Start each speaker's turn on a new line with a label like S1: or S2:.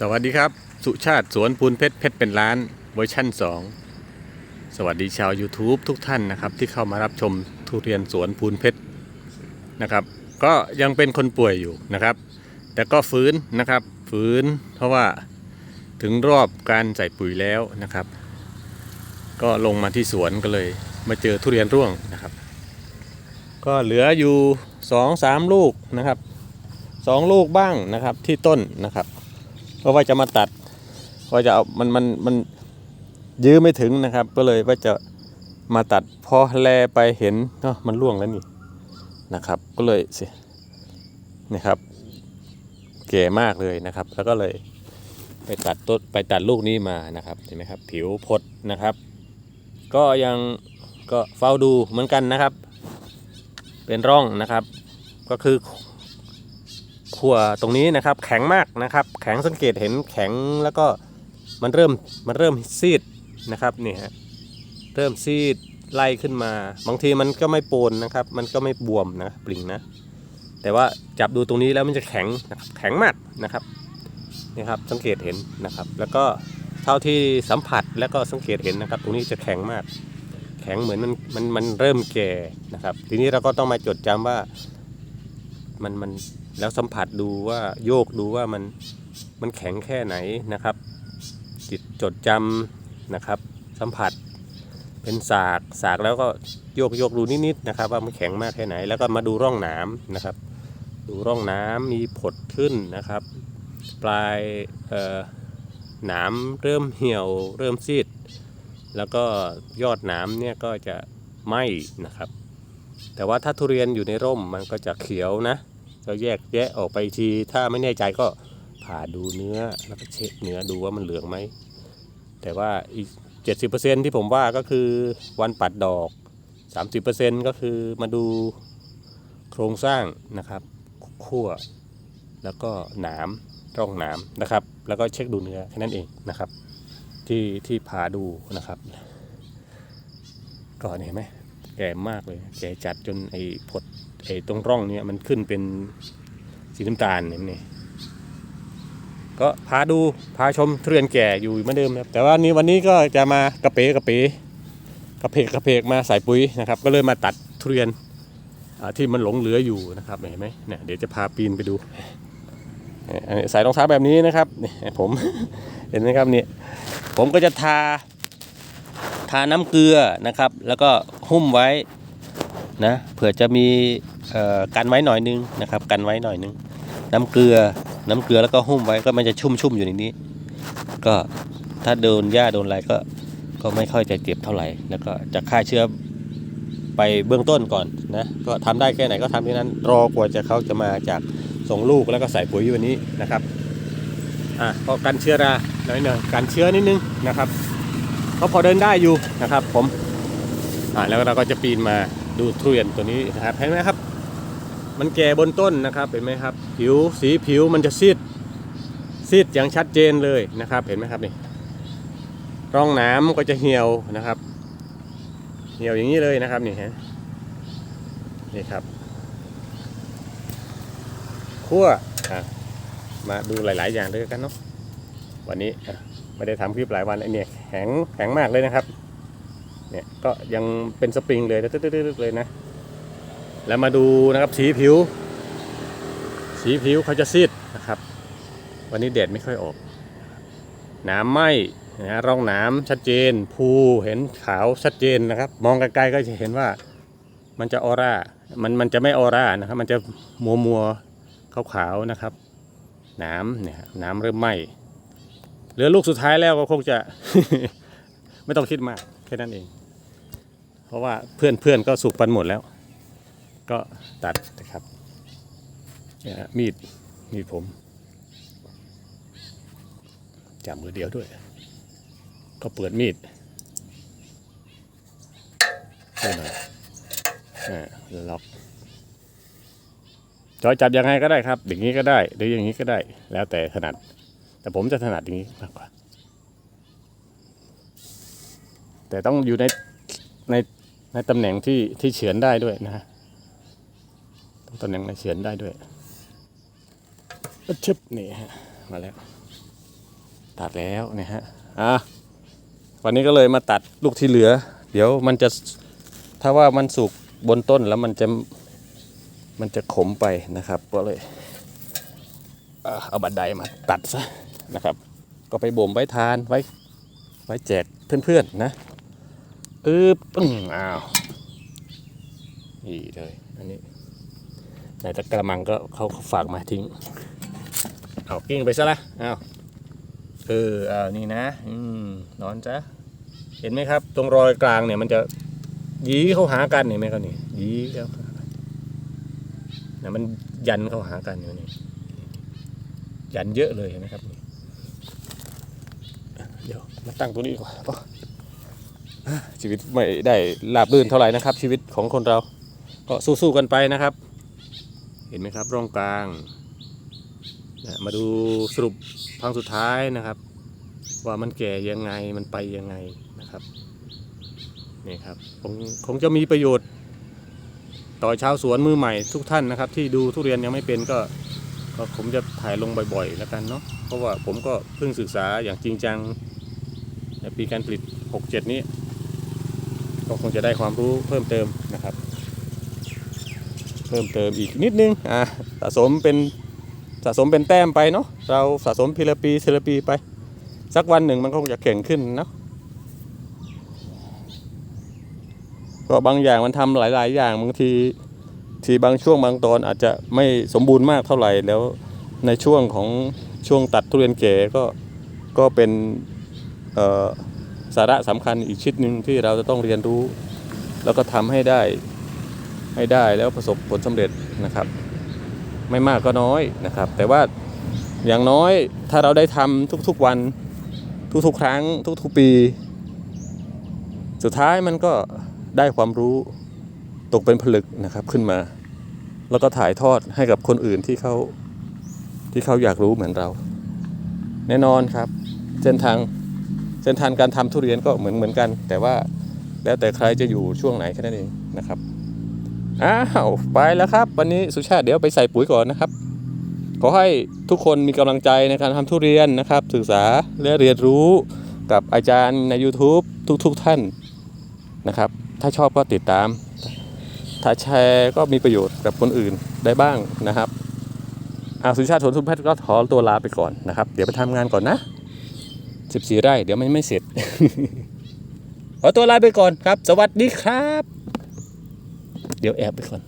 S1: สวัสดีครับ สุชาติสวนปูนเพชรเพชรเป็นล้านเวอร์ชั่น 2 สวัสดีชาว YouTube ทุกท่านนะครับ ที่เข้ามารับชมทุเรียนสวนปูนเพชรนะครับ ก็ยังเป็นคนป่วยอยู่นะครับ แต่ก็ฟื้นนะครับ ฟื้นเพราะว่าถึงรอบการใส่ปุ๋ยแล้วนะครับ ก็ลงมาที่สวนก็เลย มาเจอทุเรียนร่วงนะครับ ก็เหลืออยู่สองสามลูกนะครับสองลูกบ้างนะครับที่ต้นนะครับ เพราะว่าจะมาตัดว่าจะเอามันมันมันยื้อไม่ถึงนะครับ ก็เลยว่าจะมาตัดพอแลไปเห็นเนาะมันร่วงแล้วนี่นะครับ ก็เลยสินี่ครับเก๋มากเลยนะครับ แล้วก็เลยไปตัดต้นไปตัดลูกนี้มานะครับเห็นไหมครับ ผิวพดนะครับ ก็ยังก็เฝ้าดูเหมือนกันนะครับ เป็นร่องนะครับ ก็คือ ขั่วตรงนี้นะครับแข็งมากนะครับ แข็งสังเกตเห็นแข็งแล้วก็มันเริ่มมันเริ่มซีดนะครับนี่ฮะเริ่มซีดไล่ขึ้นมา บางทีมันก็ไม่ปนนะครับ มันก็ไม่บวมนะปริ่งนะแต่ว่าจับดูตรงนี้แล้วมันจะแข็งนะครับแข็งมากนะครับนี่ครับสังเกตเห็นนะครับ แล้วก็เท่าที่สัมผัสแล้วก็สังเกตเห็นนะครับ ตรงนี้จะแข็งมาก แข็งเหมือนมันมันมันเริ่มแก่นะครับ ทีนี้เราก็ต้องมาจดจำว่ามันมัน แล้วสัมผัสดูว่าโยกดูว่ามันมันแข็งแค่ไหนนะครับ จิตจดจำนะครับ สัมผัสเป็นสากสากแล้วก็โยกโยกดูนิดๆนะครับ ว่ามันแข็งมากแค่ไหน แล้วก็มาดูร่องน้ำนะครับ ดูร่องน้ำมีผดขึ้นนะครับ ปลายเอ่อหนามเริ่มเหี่ยวเริ่มซีด แล้วก็ยอดหนามเนี่ยก็จะไหม้นะครับ แต่ว่าถ้าทุเรียนอยู่ในร่มมันก็จะเขียวนะ ก็แยกแยะออกไปที ถ้าไม่แน่ใจก็ผ่าดูเนื้อแล้วก็เช็คเนื้อดูว่ามันเหลืองไหม แต่ว่าอีก 70%ที่ผมว่าก็คือวันปัดดอก 30%ก็คือมาดูโครงสร้างนะครับขั้วแล้วก็หนามร่องหนามนะครับ แล้วก็เช็คดูเนื้อแค่นั้นเองนะครับ ที่ที่ผ่าดูนะครับก็เห็นไหมแก่มากเลย แก่จัดจนไอ้ผด ไอ้ตรงร่องเนี่ยมันขึ้นเป็นสีน้ำตาลเนี่ยนี่ก็พาดูพาชมทุเรียนแก่อยู่เหมือนเดิมนะครับแต่ว่านี้วันนี้ก็จะมากระเป๋กระเป๋กระเพกกระเพกมาใส่ปุ๋ยนะครับ ก็เลยมาตัดทุเรียนที่มันหลงเหลืออยู่นะครับเห็นไหมเนี่ยเดี๋ยวจะพาปีนไปดูใส่รองเท้าแบบนี้นะครับผมเห็นไหมครับเนี่ยผมก็จะทาทาน้ำเกลือนะครับ แล้วก็หุ้มไว้นะเผื่อจะมี กันไว้หน่อยนึงนะครับ กันไว้หน่อยนึง น้ำเกลือ น้ำเกลือแล้วก็หุ้มไว้ก็มันจะชุ่มชุ่มๆอยู่ในนี้ ก็ถ้าโดนหญ้าโดนอะไรก็ก็ไม่ค่อยจะเจ็บเท่าไหร่ แล้วก็จะฆ่าเชื้อไปเบื้องต้นก่อนนะก็ทำได้แค่ไหนก็ทำที่นั้นรอกว่าจะเขาจะมาจากส่งลูกแล้วก็ใส่ปุ๋ยอยู่วันนี้นะครับอะก็กันเชื้อราหน่อยหนึ่งกันเชื้อนิดนึงนะครับก็พอเดินได้อยู่นะครับผมอ่าแล้วเราก็จะปีนมาดูทุเรียนตัวนี้นะครับเห็นไหมครับ มันแก่บนต้นนะครับเห็นไหมครับ ผิวสีผิวมันจะซีดซีดอย่างชัดเจนเลยนะครับ เห็นไหมครับนี่ร่องน้ำก็จะเหี่ยวนะครับ เหี่ยวอย่างนี้เลยนะครับนี่ฮะนี่ครับคั่วมาดูหลาย ๆ อย่างด้วยกันเนาะวันนี้ไม่ได้ทำคลิปหลายวันไอ้เนี่ยแข็งแข็งมากเลยนะครับ เนี่ยก็ยังเป็นสปริงเลยตึ๊ดๆเลยนะ แล้วมาดูนะครับสีผิว สีผิวเขาจะซีดนะครับ วันนี้แดดไม่ค่อยออกหน้ำไหมนะร่องหน้ำชัดเจนภูเห็นขาวชัดเจนนะครับ มองไกลๆก็จะเห็นว่ามันจะออร่ามันมันจะไม่ออร่านะครับ มันจะมัวมัวๆขาวนะครับหน้ำเนี่ยหน้ำเริ่มไหมเหลือลูกสุดท้ายแล้วก็คงจะไม่ต้องคิดมากแค่นั้นเอง เพราะว่าเพื่อนเพื่อนก็สุกปันหมดแล้ว ก็ตัดนะครับเนี่ยมีดมีดผมจับมือเดียวด้วย ก็เปิดมีดได้หน่อยอ่าล็อกจอยจับยังไงก็ได้ครับ อย่างนี้ก็ได้ หรืออย่างนี้ก็ได้ แล้วแต่ถนัด แต่ผมจะถนัดอย่างนี้มากกว่า แต่ต้องอยู่ในในในตำแหน่งที่ที่เฉือนได้ด้วยนะฮะ ต้องตำแหน่งในเฉือนได้ด้วยก็ชึบนี่ฮะมาแล้ว ตัดแล้วเนี่ยฮะอะวันนี้ก็เลยมาตัดลูกที่เหลือ เดี๋ยวมันจะถ้าว่ามันสุกบนต้นแล้วมันจะมันจะขมไปนะครับ ก็เลยอะเอาบันไดมาตัดซะนะครับ ก็ไปบ่มไว้ทานไว้ไว้แจกเพื่อนๆนะอึบปึ้งอ้าวนี่เลยอันนี้ ในตะกระมังก็เขาฝากมาทิ้งเอากิ้งไปซะละเอาเออเอานี่นะ อืมนอนจ้ะเห็นไหมครับ ตรงรอยกลางเนี่ยมันจะยีเข้าหากันเห็นไหมครับนี่ยีเข้าหากันเนี่ยมันยันเข้าหากันอยู่นี่ยันเยอะเลยเห็นะครับนี่เดี๋ยวมาตั้งตัวนี้ดีกว่าป่ะชีวิตไม่ได้ราบรื่นเท่าไหร่นะครับ ชีวิตของคนเรา ก็สู้ๆกันไปนะครับ ห็นไหมครับร่องกลางนะมาดูสรุปพังสุดท้ายนะครับ ว่ามันแก่ยังไงมันไปยังไงนะครับนี่ครับคงคงจะมีประโยชน์ ต่อชาวสวนมือใหม่ทุกท่านนะครับ ที่ดูทุเรียนยังไม่เป็นก็ก็ผมจะถ่ายลงบ่อยๆแล้วกันเนาะเพราะว่าผมก็เพิ่งศึกษาอย่างจริงจังในปีการผลิต 67 นี้ ก็คงจะได้ความรู้เพิ่มเติมนะครับ เพิ่มเติมอีกนิดนึงอ่าสะสมเป็นสะสมเป็นแต้มไปเนาะเราสะสมพีละปีทีละปีไป สักวันหนึ่งมันคงจะเก่งขึ้นเนาะก็บางอย่างมันทำหลาย ๆ อย่างบางทีทีบางช่วงบางตอนอาจจะไม่สมบูรณ์มากเท่าไหร่แล้วในช่วงของช่วงตัดทุเรียนเก๋ก็ก็เป็นสาระสำคัญอีกชิ้นหนึ่งที่เราจะต้องเรียนรู้ แล้วก็ทำให้ได้ ให้ได้แล้วประสบผลสำเร็จนะครับ ไม่มากก็น้อยนะครับ แต่ว่าอย่างน้อยถ้าเราได้ทำทุกๆวันทุกๆ ครั้งทุกๆปี สุดท้ายมันก็ได้ความรู้ตกเป็นผลึกนะครับขึ้นมา แล้วก็ถ่ายทอดให้กับคนอื่นที่เขาที่เขาอยากรู้เหมือนเรา แน่นอนครับ เส้นทางเส้นทางการทำทุเรียนก็เหมือนเหมือนกัน แต่ว่าแล้วแต่ใครจะอยู่ช่วงไหนแค่นั้นเองนะครับ อ้าวไปแล้วครับ วันนี้สุชาติเดี๋ยวไปใส่ปุ๋ยก่อนนะครับ ขอให้ทุกคนมีกำลังใจในการทำทุเรียนนะครับ ศึกษาและเรียนรู้กับอาจารย์ใน YouTube ทุกๆทท่านนะครับ ถ้าชอบก็ติดตาม ถ้าแชร์ก็มีประโยชน์กับคนอื่นได้บ้างนะครับอาสุชาติสนทุนแพทย์ก็ขอตัวลาไปก่อนนะครับ เดี๋ยวไปทำงานก่อนนะ 14 ไร่ เดี๋ยวมันไม่เสร็จ ขอตัวลาไปก่อนครับ สวัสดีครับ ดี๋ยวแอบไปก่อน